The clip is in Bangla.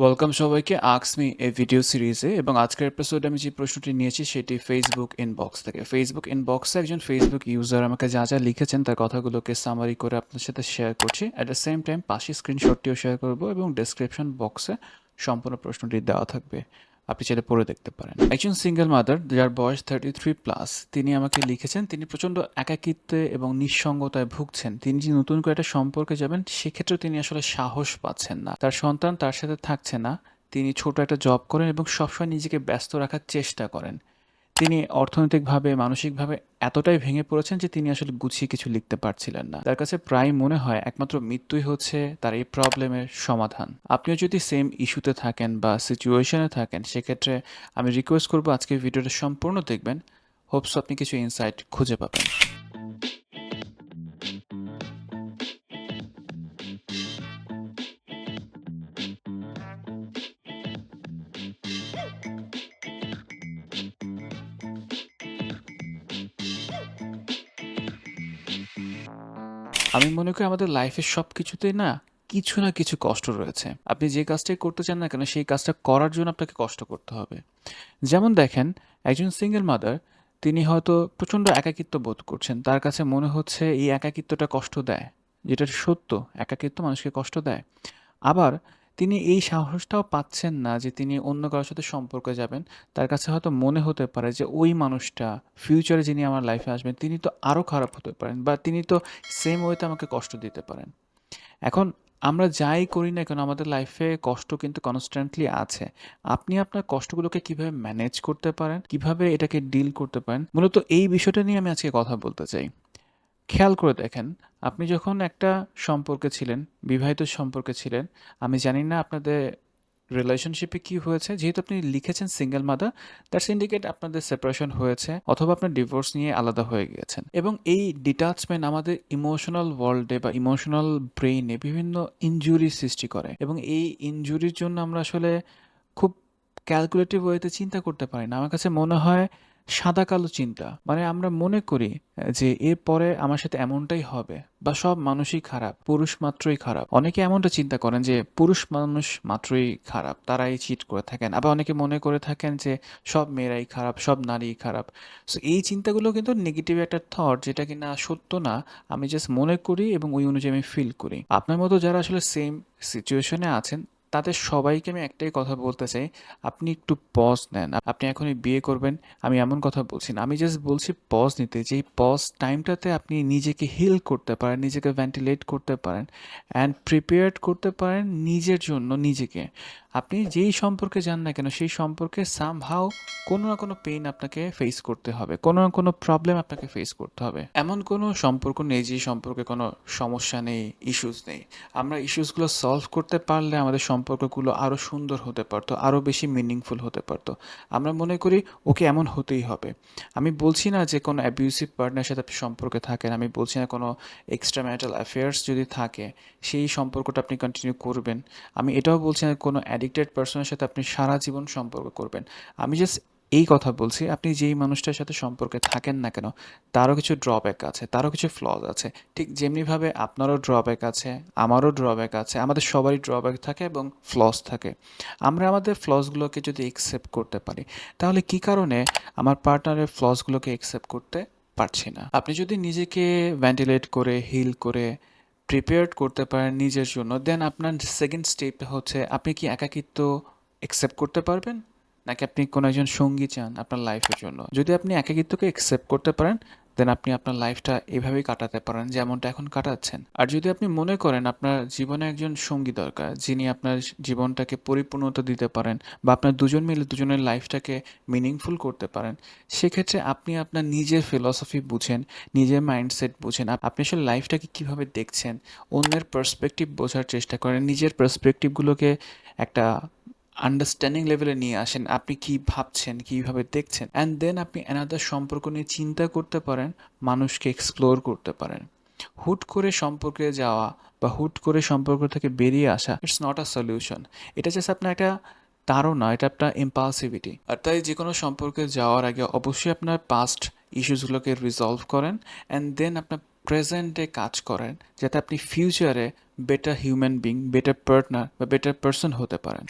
ওয়েলকাম সবাইকে আক্সমি এই ভিডিও সিরিজে এবং আজকের এপিসোডে আমি যে প্রশ্নটি নিয়েছি, সেটি ফেসবুক ইনবক্স থেকে। ফেসবুক ইনবক্সে একজন ফেসবুক ইউজার আমাকে যা যা লিখেছেন, তার কথাগুলোকে সামারি করে আপনার সাথে শেয়ার করছি। অ্যাট দ্য সেম টাইম পাশে স্ক্রিনশটটিও শেয়ার করব এবং ডেসক্রিপশন বক্সে সম্পূর্ণ প্রশ্নটি দেওয়া থাকবে। আপনি চাইলে পড়ে দেখতে পারেন। একজন সিঙ্গেল মাদার যার বয়স থার্টি থ্রি প্লাস তিনি আমাকে লিখেছেন, তিনি প্রচণ্ড একাকিত্বে এবং নিঃসঙ্গতায় ভুগছেন। তিনি যে নতুন করে একটা সম্পর্কে যাবেন সেক্ষেত্রে তিনি আসলে সাহস পাচ্ছেন না। তার সন্তান তার সাথে থাকছে না। তিনি ছোট একটা জব করেন এবং সবসময় নিজেকে ব্যস্ত রাখার চেষ্টা করেন। তিনি অর্থনৈতিকভাবে, মানসিকভাবে এতটাই ভেঙে পড়েছেন যে তিনি আসলে গুছিয়ে কিছু লিখতে পারছিলেন না। তার কাছে প্রায় মনে হয় একমাত্র মৃত্যুই হচ্ছে তার এই প্রবলেমের সমাধান। আপনিও যদি সেম ইস্যুতে থাকেন বা সিচুয়েশনে থাকেন, সেক্ষেত্রে আমি রিকোয়েস্ট করব আজকের ভিডিওটা সম্পূর্ণ দেখবেন। হোপস আপনি কিছু ইনসাইট খুঁজে পাবেন। আমি মনে করি আমাদের লাইফের সব কিছুতেই না কিছু না কিছু কষ্ট রয়েছে। আপনি যে কাজটাই করতে চান না কেন, সেই কাজটা করার জন্য আপনাকে কষ্ট করতে হবে। যেমন দেখেন, একজন সিঙ্গেল মাদার তিনি হয়তো প্রচণ্ড একাকিত্ব বোধ করছেন। তার কাছে মনে হচ্ছে এই একাকিত্বটা কষ্ট দেয়। যেটা সত্য, একাকিত্ব মানুষকে কষ্ট দেয়। আবার তিনি এই সাহসটাও পাচ্ছেন না যে তিনি অন্য কারোর সাথে সম্পর্কে যাবেন। তার কাছে হয়তো মনে হতে পারে যে ওই মানুষটা ফিউচারে যিনি আমার লাইফে আসবেন, তিনি তো আরও খারাপ হতে পারেন বা তিনি তো সেম ওয়েতে আমাকে কষ্ট দিতে পারেন। এখন আমরা যাই করি না কেন, আমাদের লাইফে কষ্ট কিন্তু কনস্ট্যান্টলি আছে। আপনি আপনার কষ্টগুলোকে কীভাবে ম্যানেজ করতে পারেন, কীভাবে এটাকে ডিল করতে পারেন? মূলত এই বিষয়টা নিয়ে আমি আজকে কথা বলতে চাই। খেয়াল করে দেখেন, আপনি যখন একটা সম্পর্কে ছিলেন, বিবাহিত সম্পর্কে ছিলেন, আমি জানি না আপনাদের রিলেশনশিপে কি হয়েছে, যেহেতু আপনি লিখেছেন সিঙ্গেল মাদার তার সিন্ডিকেট আপনাদের সেপারেশন হয়েছে অথবা আপনার ডিভোর্স নিয়ে আলাদা হয়ে গিয়েছেন। এবং এই ডিটাচমেন্ট আমাদের ইমোশনাল ওয়ার্ল্ডে বা ইমোশনাল ব্রেইনে বিভিন্ন ইনজুরি সৃষ্টি করে এবং এই ইনজুরির জন্য আমরা আসলে খুব ক্যালকুলেটিভ ওয়েতে চিন্তা করতে পারি না। আমার কাছে মনে হয় সাদা কালো চিন্তা। মানে আমরা মনে করি, যে এরপরে আমার সাথে এমনটাই হবে বা সব মানুষই খারাপ, পুরুষ মাত্রই খারাপ। অনেকে এমনটা চিন্তা করেন যে পুরুষ মানুষ মাত্রই খারাপ, তারাই চিট করে থাকেন। আবার অনেকে মনে করে থাকেন যে সব মেয়েরাই খারাপ, সব নারী খারাপ। সো এই চিন্তাগুলো কিন্তু নেগেটিভ একটা থট যেটা কিনা সত্য না, আমি জাস্ট মনে করি এবং ওই অনুযায়ী আমি ফিল করি। আপনার মতো যারা আসলে সেম সিচুয়েশনে আছেন তাদের সবাইকে আমি একটাই কথা বলতে চাই, আপনি একটু পজ নেন। আপনি এখনই বিয়ে করবেন, আমি এমন কথা বলছি না। আমি জাস্ট বলছি পজ নিতে যে পজ টাইমটাতে আপনি নিজেকে হিল করতে পারেন, নিজেকে ভেন্টিলেট করতে পারেন অ্যান্ড প্রিপেয়ার্ড করতে পারেন নিজের জন্য, নিজেকে। আপনি যেই সম্পর্কে যান না কেন, সেই সম্পর্কে সামহাও কোনো না কোনো পেইন আপনাকে ফেস করতে হবে, কোনো না কোনো প্রবলেম আপনাকে ফেস করতে হবে। এমন কোনো সম্পর্ক নেই যে সম্পর্কে কোনো সমস্যা নেই ইস্যুস নেই। আমরা ইস্যুসগুলো সলভ করতে পারলে আমাদের সম্পর্কগুলো আরও সুন্দর হতে পারতো আরও বেশি মিনিংফুল হতে পারতো। আমরা মনে করি ওকে এমন হতেই হবে। আমি বলছি না যে কোনো অ্যাবিউসিভ পার্টনার সাথে আপনি সম্পর্কে থাকেন, আমি বলছি না কোনো এক্সট্রা ম্যারিটাল অ্যাফেয়ার্স যদি থাকে, সেই সম্পর্কটা আপনি কন্টিনিউ করবেন। আমি এটাও বলছি না কোনো অ্যাডিক্টেড পার্সনের সাথে আপনি সারা জীবন সম্পর্ক করবেন। আমি জাস্ট এই কথা বলছি, আপনি যেই মানুষটার সাথে সম্পর্কে থাকেন না কেন, তারও কিছু ড্রব্যাক আছে, তারও কিছু ফ্লজ আছে। ঠিক যেমনিভাবে আপনারও ড্রব্যাক আছে, আমারও ড্রব্যাক আছে, আমাদের সবারই ড্রব্যাক থাকে এবং ফ্লস থাকে। আমরা আমাদের ফ্লসগুলোকে যদি একসেপ্ট করতে পারি, তাহলে কি কারণে আমার পার্টনারের ফ্লসগুলোকে একসেপ্ট করতে পারছি না? আপনি যদি নিজেকে ভেন্টিলেট করে হিল করে প্রিপেয়ার্ড করতে পারেন নিজের জন্য দেন আপনার সেকেন্ড স্টেপ হচ্ছে, আপনি কি একাকিত্ব অ্যাকসেপ্ট করতে পারবেন? নাকি আপনি কোনো একজন সঙ্গী চান আপনার লাইফের জন্য? যদি আপনি একাকিত্বকে অ্যাকসেপ্ট করতে পারেন দেন আপনি আপনার লাইফটা এভাবেই কাটাতে পারেন যেমনটা এখন কাটাচ্ছেন। আর যদি আপনি মনে করেন আপনার জীবনে একজন সঙ্গী দরকার, যিনি আপনার জীবনটাকে পরিপূর্ণতা দিতে পারেন বা আপনার দুজন মিলে দুজনের লাইফটাকে মিনিংফুল করতে পারেন, সেক্ষেত্রে আপনি আপনার নিজের ফিলসফি বুঝেন, নিজের মাইন্ডসেট বুঝেন। আপনি আসলে লাইফটাকে কীভাবে দেখছেন, অন্যের পার্সপেক্টিভ বোঝার চেষ্টা করেন, নিজের পার্সপেক্টিভগুলোকে একটা আন্ডারস্ট্যান্ডিং লেভেলে নিয়ে আসেন, আপনি কি ভাবছেন, কীভাবে দেখছেন অ্যান্ড দেন আপনি অ্যানাদার সম্পর্ক নিয়ে চিন্তা করতে পারেন, মানুষকে এক্সপ্লোর করতে পারেন। হুট করে সম্পর্কে যাওয়া বা হুট করে সম্পর্ক থেকে বেরিয়ে আসা ইটস নট আ সলিউশন এটা জাস্ট আপনার একটা তাড়না, এটা আপনার ইম্পালসিভিটি আর তাই যে কোনো সম্পর্কে যাওয়ার আগে অবশ্যই আপনার পাস্ট ইস্যুসগুলোকে রিজলভ করেন অ্যান্ড দেন আপনার প্রেজেন্টে কাজ করেন, যাতে আপনি ফিউচারে better human being better partner বা বেটার পার্সন হতে পারেন।